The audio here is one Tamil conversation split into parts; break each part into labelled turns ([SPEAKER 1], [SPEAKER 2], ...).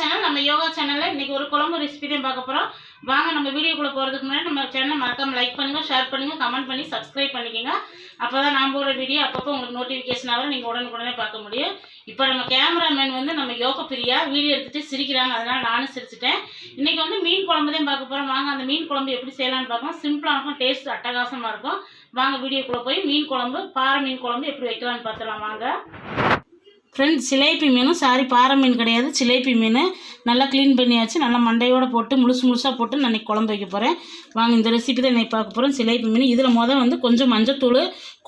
[SPEAKER 1] சேனல் நம்ம யோகா சேனலில் இன்னைக்கு ஒரு குழம்பு ரெசிபி தான் பார்க்க போகிறோம் வாங்க நம்ம வீடியோக்குள்ளே போகிறதுக்கு முன்னாடி நம்ம சேனலை மறக்காமல் லைக் பண்ணுங்கள் ஷேர் பண்ணுங்கள் கமெண்ட் பண்ணி சப்ஸ்கிரைப் பண்ணிக்கோங்க. அப்போ தான் நான் போடுற வீடியோ அப்பப்போ உங்களுக்கு நோட்டிஃபிகேஷன் நீங்கள் உடனுக்குடனே பார்க்க முடியும். இப்போ நம்ம கேமராமேன் வந்து நம்ம யோக பிரியா வீடியோ எடுத்துகிட்டு சிரிக்கிறாங்க அதனால் நானும் சிரிச்சிட்டேன். இன்றைக்கி வந்து மீன் குழம்பு தான் பார்க்க போகிறோம் வாங்க அந்த மீன் குழம்பு எப்படி செய்யலாம்னு பார்க்கலாம் சிம்பிளாக இருக்கும் டேஸ்ட் அட்டகாசமாக இருக்கும். வாங்க வீடியோக்குள்ளே போய் மீன் குழம்பு பாறை மீன் குழம்பு எப்படி வைக்கலாம்னு பார்த்துலாம் வாங்க. ஃப்ரெண்ட்ஸ் சிலேபி மீனும் சாரி பாறை மீன் கிடையாது. சிலேபி மீன் நல்லா க்ளீன் பண்ணியாச்சு. நல்லா மண்டையோடு போட்டு முழுசு முழுசாக போட்டு நான் குழம்பு வைக்க போகிறேன் வாங்க இந்த ரெசிபி தான் இன்னைக்கு பார்க்க போகிறோம் சிலேபி மீன். இதில் முதல் வந்து கொஞ்சம் மஞ்சத்தூள்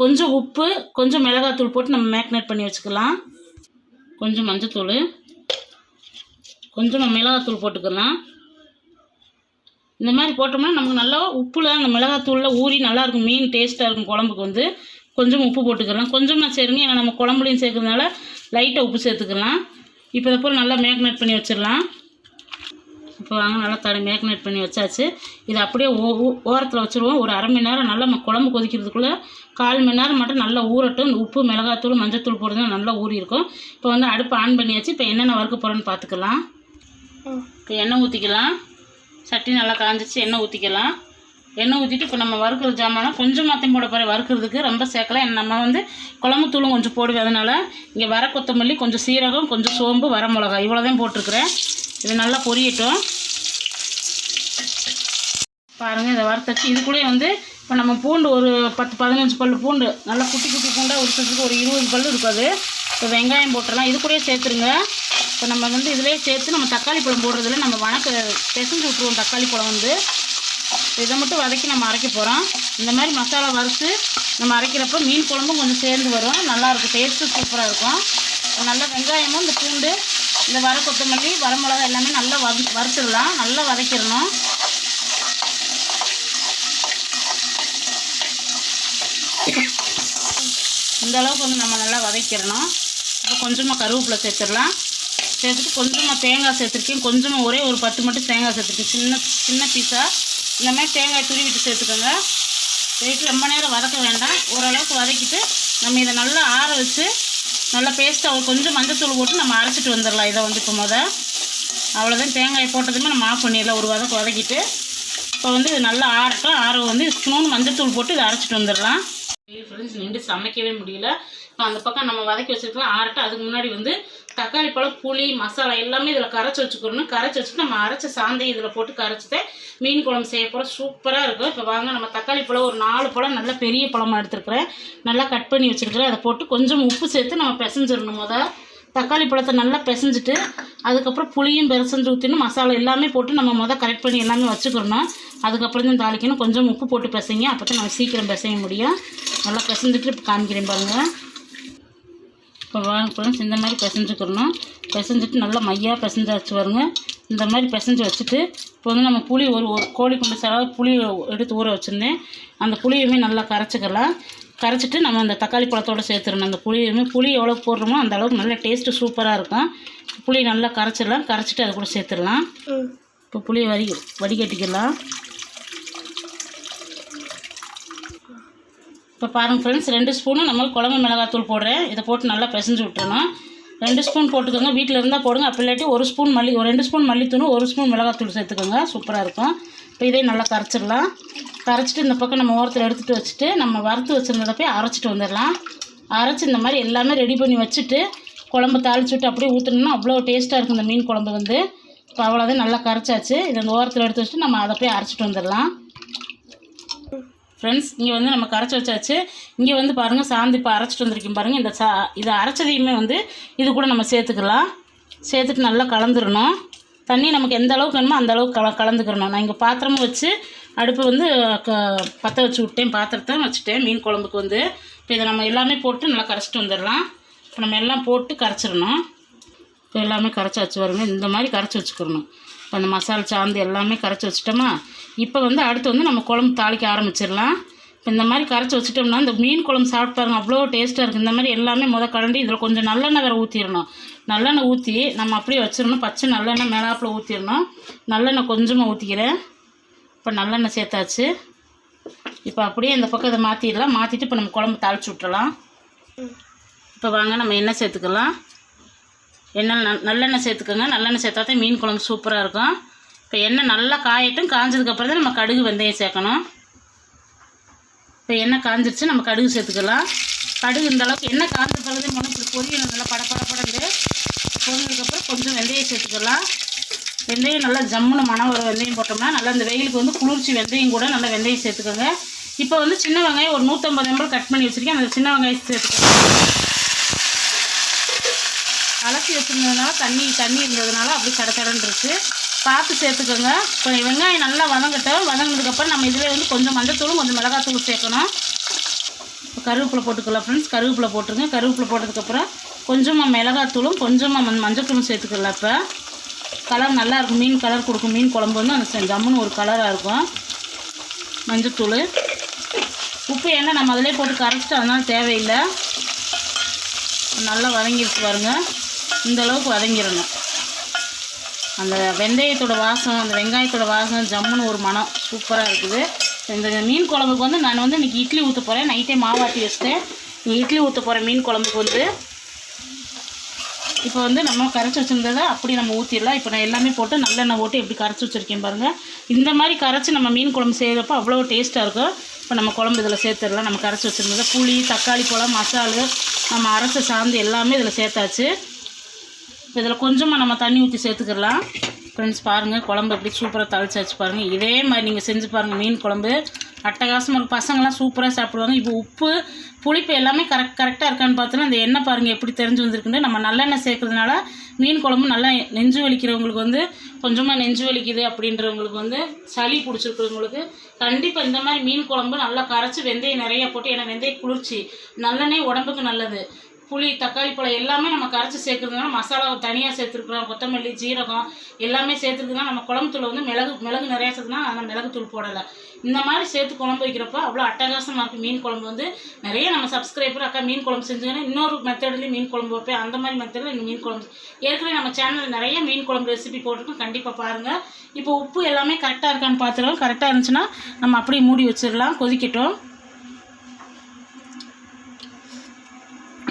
[SPEAKER 1] கொஞ்சம் உப்பு கொஞ்சம் மிளகாத்தூள் போட்டு நம்ம மேக்னேட் பண்ணி வச்சுக்கலாம். கொஞ்சம் மஞ்சத்தூள் கொஞ்சம் நம்ம மிளகாத்தூள் போட்டுக்கலாம். இந்த மாதிரி போட்டோம்னா நமக்கு நல்லா உப்புல அந்த மிளகாத்தூளில் ஊறி நல்லா இருக்கும். மீன் டேஸ்ட்டாக இருக்கும் குழம்புக்கு வந்து. கொஞ்சம் உப்பு போட்டுக்கலாம். கொஞ்சமாக சேருங்க. ஏன்னா நம்ம குழம்புலையும் சேர்க்கறதுனால லைட்டாக உப்பு சேர்த்துக்கலாம். இப்போ இதை போல் நல்லா மேக்னேட் பண்ணி வச்சிடலாம். இப்போ வாங்க நல்லா தடை மேக்னேட் பண்ணி வச்சாச்சு. இதை அப்படியே ஓ ஓரத்தில் வச்சுருவோம். ஒரு அரை மணி நேரம் நல்லா குழம்பு கொதிக்கிறதுக்குள்ளே கால் மணி நேரம் மட்டும் நல்லா ஊறட்டும். உப்பு மிளகாத்தூள் மஞ்சத்தூள் போடுறது நல்லா ஊறி இருக்கும். இப்போ வந்து அடுப்பு ஆன் பண்ணியாச்சு. இப்போ என்னென்ன வறுக்க போகிறோன்னு பார்த்துக்கலாம். இப்போ எண்ணெய் ஊற்றிக்கலாம் சட்டி நல்லா காஞ்சிச்சு. எண்ணெய் ஊற்றிக்கலாம் எண்ணெய் ஊற்றிட்டு இப்போ நம்ம வறுக்கிற ஜாமானா கொஞ்சம் மாத்தையும் போட போகிற வறுக்கிறதுக்கு ரொம்ப சேர்க்கலாம் நம்ம வந்து குழம்பு தூளும் கொஞ்சம் போடுவேன். அதனால் இங்கே வர கொத்தமல்லி கொஞ்சம் சீரகம் கொஞ்சம் சோம்பு வர மிளகா இவ்வளோ தான் போட்டிருக்கிறேன். இது நல்லா பொரியட்டும். பாருங்கள் இதை வறுத்தச்சு. இது கூட வந்து இப்போ நம்ம பூண்டு ஒரு பத்து பதினஞ்சு பல் பூண்டு நல்லா குட்டி குட்டி பூண்டாக உரிச்சதுக்கு ஒரு இருபது பல் இருக்காது இப்போ வெங்காயம் போட்டுடலாம். இது கூடயே சேர்த்துருங்க. இப்போ நம்ம வந்து இதிலே சேர்த்து நம்ம தக்காளி பழம் போடுறதுல நம்ம வணக்க பிசைஞ்சு விட்ருவோம் தக்காளி பழம் வந்து. இதை மட்டும் வதக்கி நம்ம அரைக்க போகிறோம் இந்த மாதிரி மசாலா வறுத்து நம்ம அரைக்கிறப்ப மீன் குழம்பும் கொஞ்சம் சேர்ந்து வரும். நல்லாயிருக்கும் டேஸ்ட்டு சூப்பராக இருக்கும். நல்ல வெங்காயமும் இந்த பூண்டு இந்த வர கொத்தமல்லி வரமிளகா எல்லாமே நல்லா வறு வறுத்துடலாம். நல்லா வதக்கிடணும். இந்த அளவுக்கு வந்து நம்ம நல்லா வதக்கிடணும். இப்போ கொஞ்சமாக கருவேப்பிலை சேர்த்துடலாம். சேர்த்துட்டு கொஞ்சமாக தேங்காய் சேர்த்துருக்கேன். கொஞ்சமாக ஒரே ஒரு பத்து மட்டும் தேங்காய் சேர்த்துருக்கேன். சின்ன சின்ன பீஸாக இந்த மாதிரி தேங்காய் துருவிட்டு சேர்த்துக்கோங்க. சேர்த்து ரொம்ப நேரம் வதக்க வேண்டாம். ஓரளவுக்கு வதக்கிட்டு நம்ம இதை நல்லா ஆற வச்சு நல்லா பேஸ்ட்டாக கொஞ்சம் மஞ்சத்தூள் போட்டு நம்ம அரைச்சிட்டு வந்துடலாம். இதை வந்து இப்போ முத. அவ்வளோதான் தேங்காய் போட்டதுமே நம்ம ஆஃப் பண்ணிடலாம். ஒரு வதக்கு வதக்கிட்டு. இப்போ வந்து இது நல்லா ஆறட்டும். ஆற வந்து ஸ்பூன் மஞ்சத்தூள் போட்டு இதை அரைச்சிட்டு வந்துடலாம். ஃப்ரெண்ட்ஸ் நின்று சமைக்கவே முடியல. இப்போ அந்த பக்கம் நம்ம வதக்கி வச்சுருக்கலாம் ஆறட்டும் அதுக்கு முன்னாடி வந்து தக்காளி பழம் புளி மசாலா எல்லாமே இதில் கரைச்சி வச்சுக்கணும். கரைச்சி வச்சுட்டு நம்ம அரைச்ச சாந்தை இதில் போட்டு கரைச்சிட்டு மீன் குழம்பு செய்ய போகிறோம் சூப்பராக இருக்கும். இப்போ வாங்க நம்ம தக்காளி பழம் ஒரு நாலு பழம் நல்லா பெரிய பழமாக எடுத்துருக்குறேன். நல்லா கட் பண்ணி வச்சுருக்கிறேன். அதை போட்டு கொஞ்சம் உப்பு சேர்த்து நம்ம பிசைஞ்சிடணும். முத தக்காளி பழத்தை நல்லா பிசைஞ்சிட்டு அதுக்கப்புறம் புளியும் பிசைஞ்சு ஊற்றினு மசாலா எல்லாமே போட்டு நம்ம மொதல் கரெக்ட் பண்ணி எல்லாமே வச்சுக்கிறணும் அதுக்கப்புறம் தான் தாளிக்கணும். கொஞ்சம் உப்பு போட்டு பிசைங்க. அப்போ தான் நம்ம சீக்கிரம் பிசைய முடியும். நல்லா பிசைஞ்சிட்டு இப்போ காமிக்கிறேன் பாருங்கள் இப்போ வாங்க இந்த மாதிரி பிசைஞ்சுக்கிறணும். பிசைஞ்சிட்டு நல்லா மையாக பிசைஞ்சு வச்சு வருங்க இந்த மாதிரி பிசைஞ்சு வச்சுட்டு இப்போ வந்து நம்ம புளி ஒரு ஒரு கோழி குண்டு செலவு புளி எடுத்து ஊற வச்சுருந்தேன். அந்த புளியுமே நல்லா கரைச்சிக்கலாம். கரைச்சிட்டு நம்ம அந்த தக்காளி பழத்தோடு சேர்த்துடணும். அந்த புளியுமே புளி எவ்வளோ போடுறோமோ அந்த அளவுக்கு நல்ல டேஸ்ட்டு சூப்பராக இருக்கும். புளி நல்லா கரைச்சிடலாம். கரைச்சிட்டு அது கூட சேர்த்துடலாம். இப்போ புளியை வடி வடிகட்டிக்கலாம். இப்போ பாருங்கள் ஃப்ரெண்ட்ஸ் ரெண்டு ஸ்பூனு நம்ம குழம்பு மிளகாத்தூள் போடுறேன். இதை போட்டு நல்லா பிசைஞ்சு விட்டுறணும். ரெண்டு ஸ்பூன் போட்டுக்கோங்க. வீட்டில் இருந்தால் போடுங்க. அப்போ இல்லாட்டி ஒரு ஸ்பூன் மல்லி ஒரு ரெண்டு ஸ்பூன் மல்லித்தூள் ஒரு ஸ்பூன் மிளகாத்தூள் சேர்த்துக்கோங்க. சூப்பராக இருக்கும். இப்போ இதையும் நல்லா கரைச்சிடலாம். கரைச்சிட்டு இந்த பக்கம் நம்ம ஓரத்தில் எடுத்துகிட்டு வச்சுட்டு நம்ம வறுத்து வச்சுருந்ததை போய் அரைச்சிட்டு வந்துடலாம். அரைச்சி இந்த மாதிரி எல்லாமே ரெடி பண்ணி வச்சுட்டு குழம்பு தாளிச்சு விட்டு அப்படியே ஊற்றணும்னா அவ்வளோ டேஸ்ட்டாக இருக்கும் இந்த மீன் குழம்பு வந்து. இப்போ அவ்வளோதான் நல்லா கரைச்சாச்சு. இதை அந்த ஓரத்தில் எடுத்து வச்சுட்டு நம்ம அதை போய் அரைச்சிட்டு வந்துடலாம். ஃப்ரெண்ட்ஸ் இங்கே வந்து நம்ம கரைச்சி வச்சாச்சு. இங்கே வந்து பாருங்கள் சாந்தி இப்போ அரைச்சிட்டு வந்திருக்கோம் பாருங்கள் இந்த சா இதை அரைச்சதையுமே வந்து இது கூட நம்ம சேர்த்துக்கலாம். சேர்த்துட்டு நல்லா கலந்துடணும் தண்ணி நமக்கு எந்த அளவுக்கு வேணுமோ அந்த அளவுக்கு கல கலந்துக்கிறணும் நான் இங்கே பாத்திரமும் வச்சு அடுப்பு வந்து க பற்ற வச்சு விட்டேன். பாத்திரத்தை வச்சுட்டேன். மீன் குழம்புக்கு வந்து. இப்போ இதை நம்ம எல்லாமே போட்டு நல்லா கரைச்சிட்டு வந்துடலாம். இப்போ நம்ம எல்லாம் போட்டு கரைச்சிடணும். இப்போ எல்லாமே கரைச்சி வச்சு வரணும் இந்த மாதிரி கரைச்சி வச்சுக்கிறணும் இப்போ அந்த மசாலா சாந்து எல்லாமே கரைச்சி வச்சுட்டோமா? இப்போ வந்து அடுத்து வந்து நம்ம குழம்பு தாளிக்க ஆரம்பிச்சிடலாம். இப்போ இந்த மாதிரி கரைச்சி வச்சுட்டோம்னா இந்த மீன் குழம்பு சாப்பிட்டு பாருங்க அவ்வளோ டேஸ்ட்டாக இருக்குது இந்த மாதிரி எல்லாமே முத கலண்டி இதில் கொஞ்சம் நல்லெண்ணெய் வேறு ஊற்றிடணும் நல்லெண்ணெய் ஊற்றி நம்ம அப்படியே வச்சிடணும். பச்சை நல்லெண்ணெய் மேலாப்பில் ஊற்றிடணும் நல்லெண்ணெய் கொஞ்சமாக ஊற்றிக்கிறேன் இப்போ நல்லெண்ணெய் சேர்த்தாச்சு. இப்போ அப்படியே இந்த பக்கம் இதை மாற்றிடலாம் மாற்றிட்டு இப்போ நம்ம குழம்பு தாளிச்சு விட்டுறலாம். இப்போ வாங்க நம்ம எண்ணெய் சேர்த்துக்கலாம். எண்ணெய் நல் நல்லெண்ணெய் சேர்த்துக்கோங்க. நல்லெண்ணெய் சேர்த்தா தான் மீன் குழம்பு சூப்பராக இருக்கும். இப்போ எண்ணெய் நல்லா காயட்டும். காஞ்சதுக்கப்புறம் தான் நம்ம கடுகு வெந்தயம் சேர்க்கணும். இப்போ எண்ணெய் காஞ்சிருச்சு நம்ம கடுகு சேர்த்துக்கலாம். கடுகு இந்த அளவுக்கு எண்ணெய் காஞ்ச பிறகு முன்ன இப்படி பொரியணும். நல்லா படப்படப்படந்து பட கொஞ்சம் வெந்தயம் சேர்த்துக்கலாம். வெந்தயம் நல்லா ஜம்முன்னு மனம் ஒரு வெந்தயம் போட்டோம்னா நல்லா இந்த வெயிலுக்கு வந்து குளிர்ச்சி வெந்தயம் கூட நல்லா வெந்தயம் சேர்த்துக்கோங்க. இப்போ வந்து சின்ன வெங்காயம் ஒரு நூற்றம்பது எம்எல் கட் பண்ணி வச்சுருக்கேன். அந்த சின்ன வெங்காயம் சேர்த்துக்கோங்க அலசி வச்சுருந்ததுனால தண்ணி தண்ணி இருந்ததுனால அப்படி கடை இருக்கு பார்த்து சேர்த்துக்கோங்க. இப்போ வெங்காயம் நல்லா வதங்கட்டும். வதங்கினதுக்கப்புறம் நம்ம இதில் வந்து கொஞ்சம் மஞ்சத்தூளும் கொஞ்சம் மிளகாத்தூள் சேர்க்கணும். இப்போ கருவேப்பிலை போட்டுக்கலாம் ஃப்ரெண்ட்ஸ் கருவேப்பிலை போட்டுருங்க. கருவேப்பிலை போட்டதுக்கப்புறம் கொஞ்சமாக மிளகாத்தூளும் கொஞ்சமாக மஞ் மஞ்சத்தூளும் சேர்த்துக்கலாம் இப்போ கலர் நல்லாயிருக்கும் மீன் கலர் கொடுக்கும். மீன் குழம்பு வந்து அந்த ஜம்முன்னு ஒரு கலராக இருக்கும். மஞ்சத்தூள். உப்பு ஏன்னா நம்ம அதிலே போட்டு கரைச்சிட்டு அதனால் தேவையில்லை. நல்லா வதங்கிடுச்சு பாருங்கள் இந்த அளவுக்கு வதங்கிடணும் அந்த வெந்தயத்தோட வாசம் அந்த வெங்காயத்தோட வாசம் ஜம்முன்னு ஒரு மனம் சூப்பராக இருக்குது. இந்த மீன் குழம்புக்கு வந்து நான் வந்து இன்றைக்கி இட்லி ஊற்ற போகிறேன் நைட்டே மாவாட்டி வச்சிட்டேன். இட்லி ஊற்ற போகிறேன் மீன் குழம்புக்கு வந்து இப்போ வந்து நம்ம கரைச்சி வச்சுருந்ததை அப்படி நம்ம ஊற்றிடலாம் இப்போ நான் எல்லாமே போட்டு நல்லெண்ணெய் போட்டு எப்படி கரைச்சி வச்சுருக்கேன் பாருங்கள் இந்த மாதிரி கரைச்சி நம்ம மீன் குழம்பு செய்கிறப்ப அவ்வளோ டேஸ்ட்டாக இருக்கும். இப்போ நம்ம குழம்பு இதில் சேர்த்துடலாம். நம்ம கரைச்சி வச்சுருந்ததை புளி தக்காளி பழம் மசாலு நம்ம அரைச்ச சாந்து எல்லாமே இதில் சேர்த்தாச்சு. இப்போ இதில் கொஞ்சமாக நம்ம தண்ணி ஊற்றி சேர்த்துக்கலாம் ஃப்ரெண்ட்ஸ் பாருங்கள் குழம்பு எப்படி சூப்பராக தழிச்சாச்சு பாருங்கள் இதே மாதிரி நீங்கள் செஞ்சு பாருங்கள் மீன் குழம்பு. அட்டகாசமாக இருக்கும் பசங்களாம் சூப்பராக சாப்பிடுவாங்க. இப்போ உப்பு புளிப்பு எல்லாமே கரெக்ட் கரெக்டாக இருக்கான்னு பார்த்தோன்னா அந்த எண்ணெய் பாருங்கள் எப்படி தெரிஞ்சு வந்திருக்குன்னு. நம்ம நல்லெண்ணெய் சேர்க்குறதுனால மீன் குழம்பு நல்லா நெஞ்சு வலிக்கிறவங்களுக்கு வந்து கொஞ்சமாக நெஞ்சு வலிக்குது அப்படின்றவங்களுக்கு வந்து சளி பிடிச்சிருக்கிறவங்களுக்கு கண்டிப்பாக இந்த மாதிரி மீன் குழம்பு நல்லா கரைச்சி வெந்தயம் நிறையா போட்டு ஏன்னா வெந்தய குளிர்ச்சி. நல்லெண்ணெய் உடம்புக்கு நல்லது. புளி தக்காளி பழம் எல்லாமே நம்ம கரைச்சி சேர்க்குறதுனால மசாலா தனியாக சேர்த்துருக்குறோம். கொத்தமல்லி ஜீரகம் எல்லாமே சேர்த்துருக்குதுனா நம்ம குழம்புத்தூள் வந்து மிளகு மிளகு நிறையா சேர்த்துனா அந்த மிளகுத்தூள் போடலை. இந்த மாதிரி சேர்த்து குழம்பு வைக்கிறப்ப அவ்வளோ அட்டகாசமாக இருக்குது மீன் குழம்பு வந்து நிறைய நம்ம சப்ஸ்கிரைபர் அக்கா மீன் குழம்பு செஞ்சுங்கன்னா இன்னொரு மெத்தட்லேயும் மீன் குழம்பு வைப்பேன். அந்த மாதிரி மெத்தடில் இந்த மீன் குழம்பு. ஏற்கனவே நம்ம சேனலில் நிறைய மீன் குழம்பு ரெசிபி போட்டிருக்கோம். கண்டிப்பாக பாருங்கள் இப்போ உப்பு எல்லாமே கரெக்டாக இருக்கான்னு பார்த்துருவோம். கரெக்டாக இருந்துச்சுன்னா நம்ம அப்படியே மூடி வச்சிடலாம். கொதிக்கட்டும்.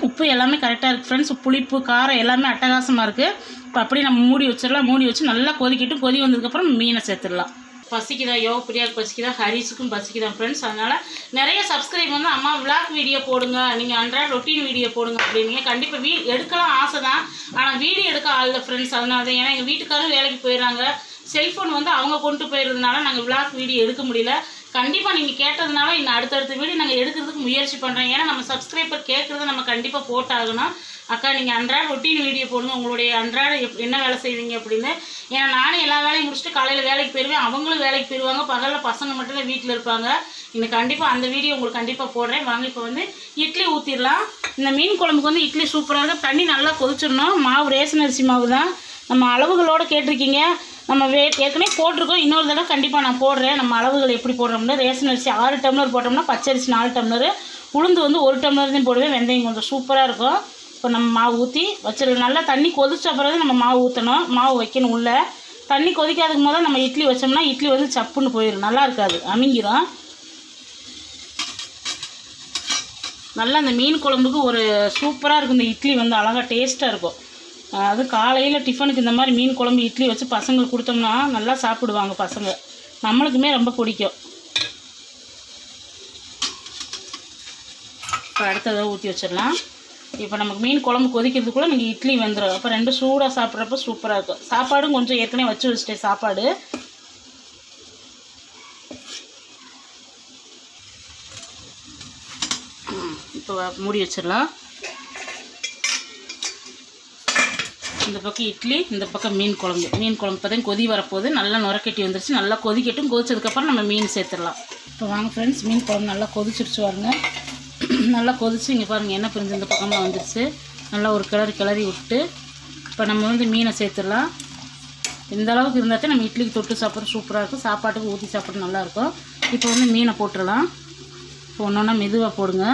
[SPEAKER 1] உப்பு எல்லாமே கரெக்டாக இருக்குது ஃப்ரெண்ட்ஸ் புளிப்பு காரம் எல்லாமே அட்டகாசமாக இருக்குது இப்போ அப்படியே நம்ம மூடி வச்சிடலாம். மூடி வச்சு நல்லா கொதிக்கிட்டு கொதி வந்ததுக்கப்புறம் மீனை சேர்த்துடலாம். பசிக்குதா யோ பிரியாவுக்கு பசிக்குதா ஹரிஸுக்கும் பசிக்குதா ஃப்ரெண்ட்ஸ் அதனால் நிறைய சப்ஸ்கிரைப் வந்து அம்மா விளாக் வீடியோ போடுங்க. நீங்கள் அன்றாட ரொட்டீன் வீடியோ போடுங்க அப்படின்னீங்க. கண்டிப்பாக வீ எடுக்கலாம் ஆசை தான் ஆனால் வீடியோ எடுக்க ஆள் ஃப்ரெண்ட்ஸ் அதனால தான். ஏன்னா எங்கள் வீட்டுக்காரும் வேலைக்கு போயிடுறாங்க. செல்ஃபோன் வந்து அவங்க கொண்டு போயிடுறதுனால நாங்கள் விளாக் வீடியோ எடுக்க முடியல. கண்டிப்பாக நீங்கள் கேட்டதுனால இன்னும் அடுத்தடுத்த வீடியோ நாங்கள் எடுக்கிறதுக்கு முயற்சி பண்ணுறோம் ஏன்னா நம்ம சப்ஸ்கிரைபர் கேட்குறத நம்ம கண்டிப்பாக போட்டாகணும். அக்கா நீங்கள் அன்றாட ரொட்டீன் வீடியோ போடுங்க. உங்களுடைய அன்றாட என்ன வேலை செய்வீங்க அப்படின்னு. ஏன்னா நானும் எல்லா வேலையும் முடிச்சுட்டு காலையில் வேலைக்கு போயிடுவேன் அவங்களும் வேலைக்கு போயிடுவாங்க பகலில் பசங்க மட்டும்தான் வீட்டில் இருப்பாங்க. இன்னும் கண்டிப்பாக அந்த வீடியோ உங்களுக்கு கண்டிப்பாக போடுறேன். வாங்க இப்போ வந்து இட்லி ஊற்றிடலாம் இந்த மீன் குழம்புக்கு வந்து இட்லி சூப்பராக இருக்கும் தண்ணி நல்லா கொதிச்சிடணும். மாவு ரேஷன் அரிசி மாவு தான். நம்ம அளவுகளோடு கேட்டிருக்கீங்க. நம்ம வே ஏற்கனவே போட்டிருக்கோம். இன்னொரு தடவை கண்டிப்பாக நான் போடுறேன். நம்ம அளவுகள் எப்படி போடுறோம்னா ரேஷன் அரிசி ஆறு டம்ளர் போட்டோம்னா பச்சரிசி நாலு டம்ளர். உளுந்து வந்து ஒரு டம்ளர் தான் போடுவேன். வெந்தயம் கொஞ்சம் சூப்பராக இருக்கும். இப்போ நம்ம மாவு ஊற்றி வச்சிடலாம் நல்லா தண்ணி கொதிச்ச பிறகு நம்ம மாவு ஊற்றணும் மாவு வைக்கணும் உள்ளே. தண்ணி கொதிக்காதுக்கு போது நம்ம இட்லி வச்சோம்னா இட்லி வந்து சப்புன்னு போயிடும் நல்லா இருக்காது. அமைங்கிடும் நல்லா அந்த மீன் குழம்புக்கு ஒரு சூப்பராக இருக்கும். இந்த இட்லி வந்து அழகாக டேஸ்ட்டாக இருக்கும். அது காலையில் டிஃபனுக்கு இந்த மாதிரி மீன் குழம்பு இட்லி வச்சு பசங்களுக்கு கொடுத்தோம்னா நல்லா சாப்பிடுவாங்க பசங்க. நம்மளுக்குமே ரொம்ப பிடிக்கும். இப்போ அடுத்ததை ஊற்றி வச்சிடலாம். இப்போ நமக்கு மீன் குழம்பு கொதிக்கிறதுக்குள்ளே நீங்கள் இட்லி வந்துடும் அப்போ ரெண்டு சூடாக சாப்பிட்றப்ப சூப்பராக இருக்கும். சாப்பாடும் கொஞ்சம் ஏற்கனவே வச்சு வச்சுட்டேன் சாப்பாடு. இப்போ மூடி வச்சிடலாம். இந்த பக்கம் இட்லி இந்த பக்கம் மீன் குழம்பு. மீன் குழம்பு இப்போ கொதி வரப்போகுது. நல்லா நுரக்கட்டி வந்துருச்சு. நல்லா கொதிக்கட்டும். கொதிச்சதுக்கப்புறம் நம்ம மீன் சேர்த்துடலாம். இப்போ வாங்க ஃப்ரெண்ட்ஸ் மீன் குழம்பு நல்லா கொதிச்சிருச்சு பாருங்க. நல்லா கொதிச்சு இங்கே பாருங்கள் என்ன பிரிஞ்சு இந்த பக்கமாக வந்துருச்சு. நல்லா ஒரு கிளறி கிளறி விட்டு இப்போ நம்ம வந்து மீனை சேர்த்துடலாம். இந்த அளவுக்கு இருந்தால் தான் நம்ம இட்லிக்கு தொட்டு சாப்பிட்றது சூப்பராக இருக்கும். சாப்பாட்டுக்கு ஊற்றி சாப்பிட நல்லாயிருக்கும் இப்போ வந்து மீனை போட்டுடலாம். இப்போ ஒன்று ஒன்றா மெதுவாக போடுங்க.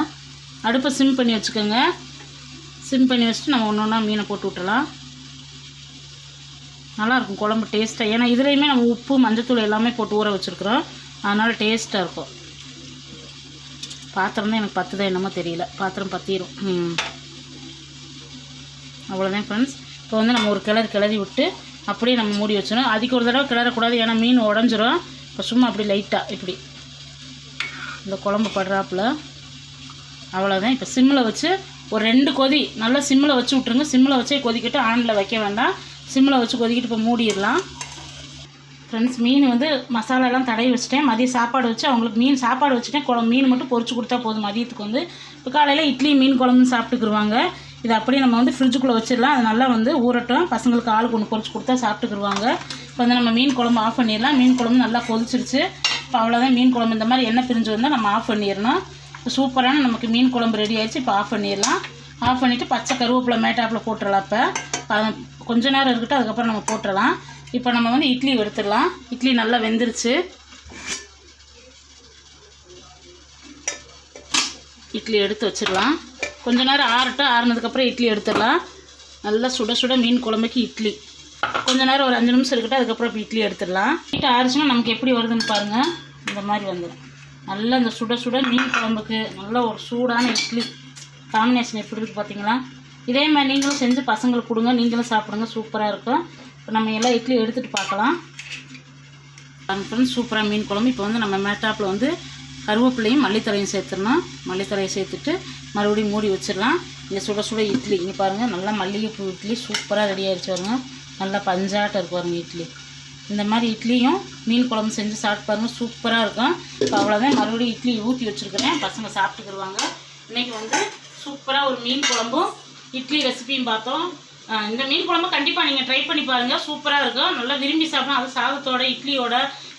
[SPEAKER 1] அடுப்பை சிம் பண்ணி வச்சுக்கோங்க. சிம் பண்ணி வச்சுட்டு நம்ம ஒன்று ஒன்றா மீனை போட்டு விட்டுலாம் நல்லாயிருக்கும் குழம்பு டேஸ்ட்டாக ஏன்னா இதுலேயுமே நம்ம உப்பு மஞ்சத்தூள் எல்லாமே போட்டு ஊற வச்சுருக்குறோம். அதனால் டேஸ்ட்டாக இருக்கும். பாத்திரம் தான் எனக்கு பத்துதா என்னமோ தெரியல. பாத்திரம் பற்றிடும் ம். அவ்வளோதான் ஃப்ரெண்ட்ஸ் இப்போ வந்து நம்ம ஒரு கிளறு கிளறி விட்டு அப்படியே நம்ம மூடி வச்சிடணும். அதுக்கு ஒரு தடவை கிளறக்கூடாது ஏன்னா மீன் உடஞ்சிரும். இப்போ சும்மா அப்படி லைட்டாக இப்படி. இந்த குழம்பு படுறாப்புல. அவ்வளோதான் இப்போ சிம்மில் வச்சு ஒரு ரெண்டு கொதி நல்லா சிம்மில் வச்சு விட்ருங்க சிம்மில் வச்சே கொதிக்கிட்டு ஆனில் வைக்க வேண்டாம். சிம்மில் வச்சு கொதிக்கிட்டு இப்போ மூடிடலாம். ஃப்ரெண்ட்ஸ் மீன் வந்து மசாலாலாம் தடவி வச்சுட்டேன். மதியம் சாப்பாடு வச்சு அவங்களுக்கு மீன் சாப்பாடு வச்சுட்டேன். குழம்பு மீன் மட்டும் பொரிச்சு கொடுத்தா போதும். மதியத்துக்கு வந்து இப்போ காலையில் இட்லி மீன் குழம்புன்னு சாப்பிட்டுக்குருவாங்க. இது அப்படியே நம்ம வந்து ஃப்ரிட்ஜுக்குள்ளே வச்சிடலாம். அது நல்லா வந்து ஊறட்டும். பசங்களுக்கு ஆளுக்கு ஒன்று பொறிச்சு கொடுத்தா சாப்பிட்டுக்குருவாங்க. இப்போ வந்து நம்ம மீன் குழம்பு ஆஃப் பண்ணிடலாம். மீன் குழம்பு நல்லா கொதிச்சிருச்சு. இப்போ அவ்வளோதான் மீன் குழம்பு இந்த மாதிரி எண்ணெய் பிரிஞ்சு வந்தால் நம்ம ஆஃப் பண்ணிடணும். இப்போ சூப்பரான நமக்கு மீன் குழம்பு ரெடி ஆயிடுச்சு. இப்போ ஆஃப் பண்ணிடலாம். ஆஃப் பண்ணிவிட்டு பச்சை கருவேப்பிலை மேட்டாப்பில் போட்டுடலாம் இப்போ. கொஞ்ச நேரம் இருக்கட்டும் அதுக்கப்புறம் நம்ம போட்டுடலாம். இப்போ நம்ம வந்து இட்லி எடுத்துடலாம் இட்லி நல்லா வெந்துருச்சு. இட்லி எடுத்து வச்சிடலாம். கொஞ்ச நேரம் ஆறட்டும். ஆறுனதுக்கப்புறம் இட்லி எடுத்துடலாம். நல்லா சுட சுட மீன் குழம்புக்கு இட்லி. கொஞ்ச நேரம் ஒரு அஞ்சு நிமிஷம் இருக்கட்டும். அதுக்கப்புறம் இப்போ இட்லி எடுத்துடலாம். நைட்டு ஆறுச்சுன்னா நமக்கு எப்படி வருதுன்னு பாருங்கள் இந்த மாதிரி வந்துடும். நல்லா இந்த சுட சுட மீன் குழம்புக்கு நல்ல ஒரு சூடான இட்லி. காம்பினேஷன் எப்படி இருக்குது பார்த்தீங்களா இதே மாதிரி நீங்களும் செஞ்சு பசங்களுக்கு கொடுங்க. நீங்களும் சாப்பிடுங்க. சூப்பராக இருக்கும். இப்போ நம்ம எல்லாம் இட்லி எடுத்துகிட்டு பார்க்கலாம். ஃப்ரெண்ட்ஸ் சூப்பராக மீன் குழம்பு. இப்போ வந்து நம்ம மேட்டாப்பில் வந்து கருவேப்பிலையும் மல்லித்தலையும் சேர்த்துடணும். மல்லித்தலையை சேர்த்துட்டு மறுபடியும் மூடி வச்சிடலாம். இங்கே சுட சுட இட்லி. இங்கே பாருங்கள் நல்லா மல்லிகைப்பூ இட்லி சூப்பராக ரெடி ஆகிடுச்சு பாருங்கள் நல்லா பஞ்சாட்டம் இருக்கும் பாருங்கள் இட்லி. இந்த மாதிரி இட்லியும் மீன் குழம்பு செஞ்சு சாப்பிட்டு பாருங்க. சூப்பராக இருக்கும். இப்போ அவ்வளோதான் மறுபடியும் இட்லி ஊற்றி வச்சுருக்கிறேன். பசங்க சாப்பிட்டுக்கிடுவாங்க. இன்றைக்கி வந்து சூப்பராக ஒரு மீன் குழம்பும் இட்லி ரெசிபியும் பார்த்தோம். இந்த மீன் குழம்பு கண்டிப்பாக நீங்கள் ட்ரை பண்ணி பாருங்கள் சூப்பராக இருக்கும். நல்லா விரும்பி சாப்பிடலாம். அது சாதத்தோட இட்லியோட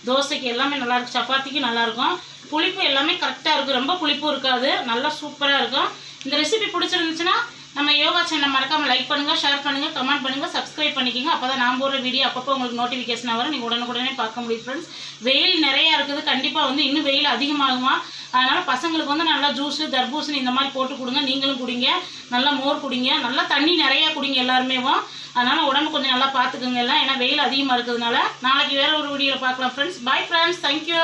[SPEAKER 1] தோசைக்கு எல்லாமே நல்லா இருக்கும். சப்பாத்திக்கு நல்லாயிருக்கும் புளிப்பு எல்லாமே கரெக்டாக இருக்கும். ரொம்ப புளிப்பும் இருக்காது. நல்லா சூப்பராக இருக்கும். இந்த ரெசிபி பிடிச்சிருந்துச்சுன்னா நம்ம யோகா சேனல் மறக்காமல் லைக் பண்ணுங்கள் ஷேர் பண்ணுங்கள் கமெண்ட் பண்ணுங்கள் சப்ஸ்கிரைப் பண்ணிக்கோங்க. அப்போ தான் நான் போடுற வீடியோ அப்பப்போ உங்களுக்கு நோட்டிஃபிகேஷன் வரும். நீங்கள் உடனுக்குடனே பார்க்க முடியும் ஃப்ரெண்ட்ஸ் வெயில் நிறையா இருக்குது. கண்டிப்பாக வந்து இன்னும் வெயில் அதிகமாகுமா? அதனால் பசங்களுக்கு வந்து நல்லா ஜூஸு தர்பூசணி இந்த மாதிரி போட்டு கொடுங்க. நீங்களும் குடிங்க. நல்லா மோர் குடிங்க. நல்லா தண்ணி நிறையா குடிங்க எல்லாருமேவும். அதனால் உடம்பு கொஞ்சம் நல்லா பார்த்துக்குங்க எல்லாம். ஏன்னா வெயில் அதிகமாக இருக்கிறதுனால. நாளைக்கு வேற ஒரு வீடியோவில் பார்க்கலாம் ஃப்ரெண்ட்ஸ் பை ஃப்ரெண்ட்ஸ் தேங்க்யூ